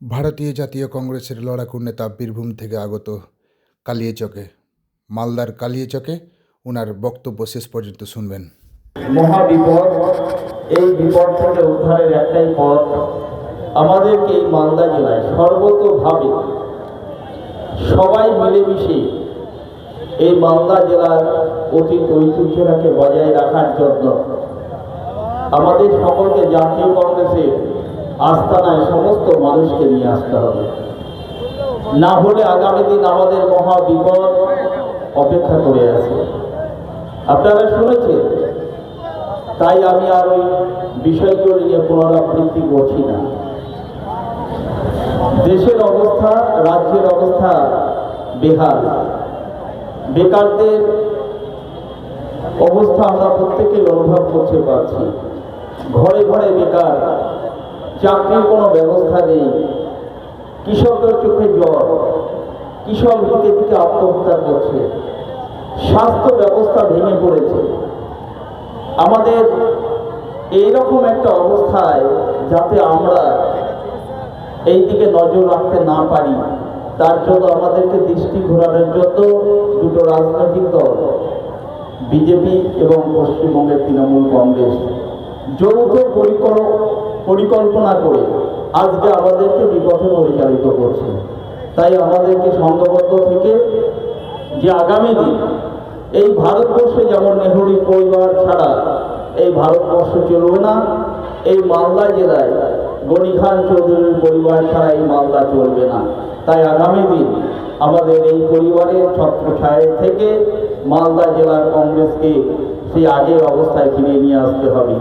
ভারতীয় জাতীয় কংগ্রেসের লড়াকু নেতা বীরভূম থেকে আগত কালিয়াচকে, মালদার কালিয়াচকে ওনার বক্তব্য শেষ পর্যন্ত শুনবেন। মহা বিপদ এই বিপদ থেকে উদ্ধারের একটাই পথ। আমাদেরকে এই মালদা জেলায় সর্বতোভাবে সবাই মিলেমিশে এই মালদা জেলার অতীত ঐতিহ্যটাকে বজায় রাখার জন্য আমাদের সকলকে জাতীয় কংগ্রেসের আস্তানায় সমস্ত মানুষকে নিয়ে আসতে হবে। না হলে আগামী দিন আমাদের মহা বিপদ অপেক্ষা করে আছে। আপনারা শুনেছেন, তাই আমি আর ওই বিষয়গুলো নিয়ে পুনরাবৃত্তি করছি না। দেশের অবস্থা, রাজ্যের অবস্থা বেহাল। বেকারদের অবস্থা আমরা প্রত্যেকেই অনুভব করতে পারছি। ঘরে ঘরে বেকার চাকরির কোনো ব্যবস্থা নেই। কৃষকদের চোখে জল, কৃষক দিকে দিকে আত্মহত্যা করছে। স্বাস্থ্য ব্যবস্থা ভেঙে পড়েছে। আমাদের এইরকম একটা অবস্থায় যাতে আমরা এই দিকে নজর রাখতে না পারি, তার জন্য আমাদেরকে দৃষ্টি ঘোরানোর জন্য দুটো রাজনৈতিক দল, বিজেপি এবং পশ্চিমবঙ্গের তৃণমূল কংগ্রেস, যৌথ পরিকল- পরিকল্পনা করে আজকে আমাদেরকে বিপথে পরিচালিত করছে। তাই আমাদেরকে সংঘবদ্ধ থেকে যে আগামী দিন এই ভারতবর্ষে যেমন নেহরু পরিবার ছাড়া এই ভারতবর্ষ চলবে না, এই মালদা জেলায় গনি খান চৌধুরীর পরিবার ছাড়া এই মালদা চলবে না। তাই আগামী দিন আমাদের এই পরিবারের ছত্রছায়া থেকে মালদা জেলার কংগ্রেসকে সেই আগের অবস্থায় ফিরিয়ে নিয়ে আসতে হবে।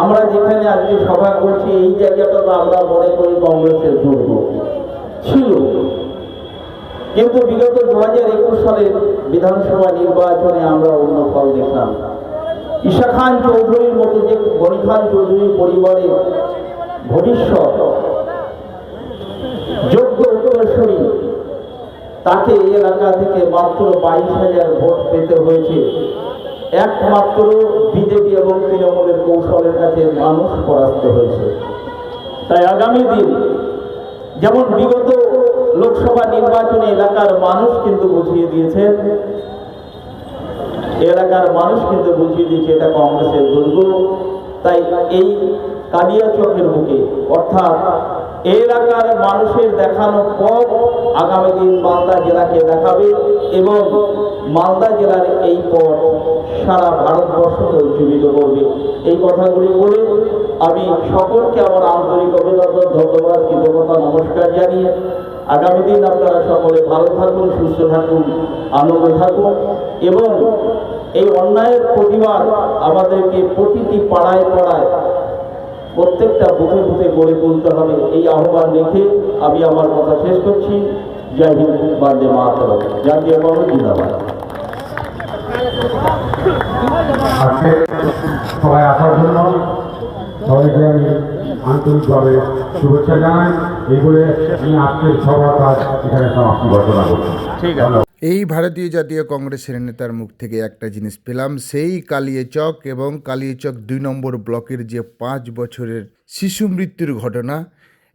আমরা যেখানে আজকে সভা করছি, এই জায়গাটা তো আমরা মনে করি কংগ্রেসের দুর্গ। ছিল। কিন্তু বিগত দু হাজার একুশ সালের বিধানসভা নির্বাচনে আমরা অন্য ফল দেখলাম। ঈশা খান চৌধুরীর মতো যে গনি খান চৌধুরীর পরিবারের ভবিষ্যৎ তাকে এই এলাকা থেকে মাত্র বাইশ হাজার ভোট পেতে হয়েছে। একমাত্র বিজেপি এবং তৃণমূলের কৌশলের কাছে মানুষ পরাস্ত হয়েছে। তাই আগামী দিন যেমন বিগত লোকসভা নির্বাচনে এলাকার মানুষ কিন্তু বুঝিয়ে দিয়েছে, এলাকার মানুষ কিন্তু বুঝিয়ে দিয়েছে এটা কংগ্রেসের দুর্গ। তাই এই কালিয়া কালিয়াচকের বুকে, অর্থাৎ এলাকার মানুষের দেখানো পথ আগামী দিন মালদা জেলাকে দেখাবে এবং মালদা জেলার এই পথ সারা ভারতবর্ষকে উজ্জীবিত করবে। এই কথাগুলি বলে আমি সকলকে আমার আন্তরিক অভিনন্দন, ধন্যবাদ, কৃতজ্ঞতা, নমস্কার জানিয়ে আগামী দিন আপনারা সকলে ভালো থাকুন, সুস্থ থাকুন, আনন্দ থাকুন এবং এই অন্যায়ের প্রতিবাদ আমাদেরকে প্রতিটি পাড়ায় পাড়ায় প্রত্যেকটা বুথে বুথে গড়ে তুলতে হবে এই আহ্বান রেখে আমি আমার কথা শেষ করছি। জয় হিন্দ বান্দে মাতরম। জাতীয় কংগ্রেস জিন্দাবাদ। আজকে সবাই আসার জন্য সবাইকে আমি আন্তরিকভাবে শুভেচ্ছা জানাই। এই বলে আমি আজকের সভা কাজ এখানে সমাপ্তি ঘোষণা করছি। ঠিক আছে। এই ভারতীয় জাতীয় কংগ্রেসের নেতার মুখ থেকে একটা জিনিস পেলাম, সেই কালিয়াচক এবং কালিয়াচক দুই নম্বর ব্লকের যে পাঁচ বছরের শিশু মৃত্যুর ঘটনা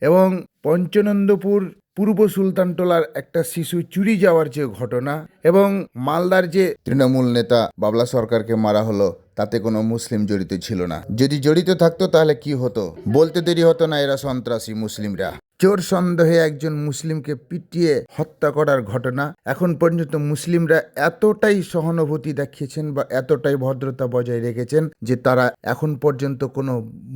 এবং পঞ্চনন্দপুর পূর্ব সুলতানটোলার একটা শিশু চুরি যাওয়ার যে ঘটনা এবং মালদার যে তৃণমূল নেতা বাবলা সরকারকে মারা হলো, তাতে কোনো মুসলিম জড়িত ছিল না। যদি জড়িত থাকতো তাহলে কি হতো? বলতে দেরি হতো না এরা সন্ত্রাসী মুসলিমরা। চোর সন্দেহে একজন মুসলিমকে পিটিয়ে হত্যা করার ঘটনা। এখন পর্যন্ত মুসলিমরা এতটাই সহানুভূতি দেখিয়েছেন বা এতটাই ভদ্রতা বজায় রেখেছেন যে তারা এখন পর্যন্ত কোনো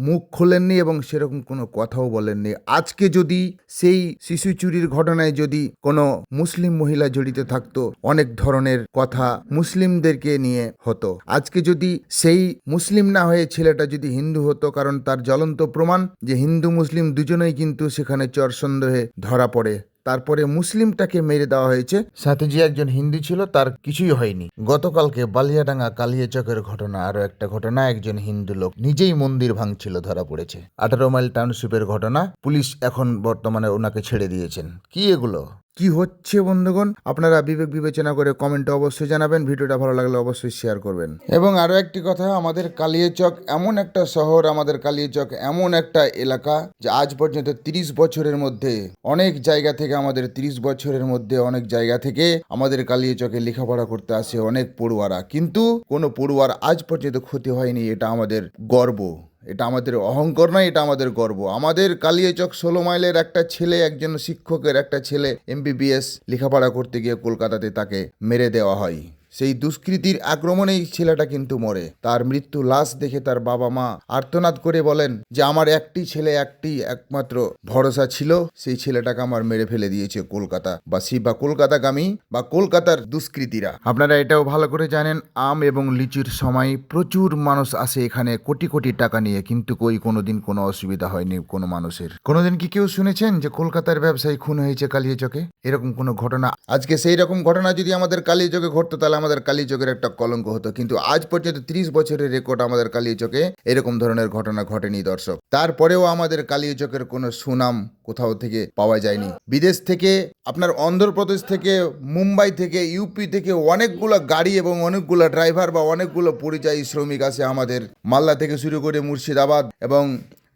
মুখ খোলেননি এবং সেরকম কোনো কথাও বলেননি। আজকে যদি সেই শিশু চুরির ঘটনায় যদি কোনো মুসলিম মহিলা জড়িত থাকতো, অনেক ধরনের কথা মুসলিমদেরকে নিয়ে হতো। আজকে যদি সেই মুসলিম না হয়ে ছেলেটা যদি হিন্দু হতো, কারণ তার জ্বলন্ত প্রমাণ যে হিন্দু মুসলিম দুজনেই কিন্তু সেখানে চর সন্দেহে ধরা পড়ে। তারপরে মুসলিমটাকে মেরে দেওয়া হয়েছে। সাথে যে একজন হিন্দু ছিল, তার কিছুই হয়নি। গতকালকে বালিয়াডাঙ্গা কালিয়াচকের ঘটনা আরও একটা ঘটনা, একজন হিন্দু লোক নিজেই মন্দির ভাঙছিল, ধরা পড়েছে। আঠারো মাইল টাউনশিপের ঘটনা, পুলিশ এখন বর্তমানে ওনাকে ছেড়ে দিয়েছেন। কি এগুলো? কি হচ্ছে বন্ধুগণ? আপনারা বিবেক বিবেচনা করে কমেন্টে অবশ্যই জানাবেন, ভিডিওটা ভালো লাগলে অবশ্যই শেয়ার করবেন। এবং আরও একটি কথা, আমাদের কালিয়াচক এমন একটা শহর, আমাদের কালিয়াচক এমন একটা এলাকা, যে আজ পর্যন্ত তিরিশ বছরের মধ্যে, অনেক জায়গা থেকে আমাদের তিরিশ বছরের মধ্যে, অনেক জায়গা থেকে আমাদের কালিয়াচকে লেখাপড়া করতে আসে অনেক পড়ুয়ারা। কিন্তু কোনো পড়ুয়ার আজ পর্যন্ত ক্ষতি হয়নি, এটা আমাদের গর্ব। এটা আমাদের অহংকার নয়, এটা আমাদের গর্ব। আমাদের কালিয়াচক ষোলো মাইলের একটা ছেলে, একজন শিক্ষকের একটা ছেলে এমবিবিএস লেখাপড়া করতে গিয়ে কলকাতাতে তাকে মেরে দেওয়া হয়। সেই দুষ্কৃতির আক্রমণেই ছেলেটা কিন্তু মরে। তার মৃত্যু লাশ দেখে তার বাবা মা আর্তনাদ করে বলেন যে, আমার একটি ছেলে, একটি একমাত্র ভরসা ছিল। সেই ছেলেটাকে আমার মেরে ফেলে দিয়েছে কলকাতা বা সি বা কলকাতাগামী বা কলকাতার দুষ্কৃতীরা। আপনারা এটাও ভালো করে জানেন, আম এবং লিচুর সময় প্রচুর মানুষ আসে এখানে কোটি কোটি টাকা নিয়ে। কিন্তু কই, কোনোদিন কোনো অসুবিধা হয়নি কোনো মানুষের। কোনোদিন কি কেউ শুনেছেন যে, কলকাতার ব্যবসায়ী খুন হয়েছে কালিয়াচকে? এরকম কোনো ঘটনা? আজকে সেই রকম ঘটনা যদি আমাদের কালিয়াচকে ঘটতো, তাহলে আমাদের কালিয়াচকের একটা কলঙ্ক হতো। কিন্তু আজ পর্যন্ত ত্রিশ বছরের রেকর্ড আমাদের কালিয়াচকে এরকম ধরনের ঘটনা ঘটেনি দর্শক। তারপরেও আমাদের কালিয়াচকের কোনো সুনাম কোথাও থেকে পাওয়া যায়নি। বিদেশ থেকে, আপনার অন্ধ্রপ্রদেশ থেকে, মুম্বাই থেকে ইউপি থেকে অনেকগুলো গাড়ি এবং অনেকগুলো ড্রাইভার বা অনেকগুলো পরিযায়ী শ্রমিক আসে আমাদের মালদা থেকে শুরু করে মুর্শিদাবাদ এবং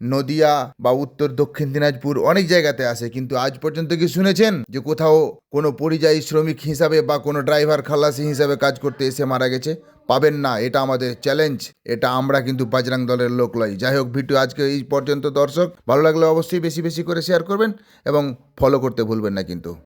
নদিয়া বা উত্তর দক্ষিণ দিনাজপুর অনেক জায়গাতে আসে কিন্তু আজ পর্যন্ত কি শুনেছেন যে কোথাও কোনো পরিযায়ী শ্রমিক হিসাবে বা কোনো ড্রাইভার খালাসি হিসাবে কাজ করতে এসে মারা গেছে? পাবেন না, এটা আমাদের চ্যালেঞ্জ। এটা আমরা কিন্তু বাজরাং দলের লোক লই যাই হোক, ভিডিও আজকে এই পর্যন্ত দর্শক। ভালো লাগলে অবশ্যই বেশি বেশি করে শেয়ার করবেন এবং ফলো করতে ভুলবেন না কিন্তু।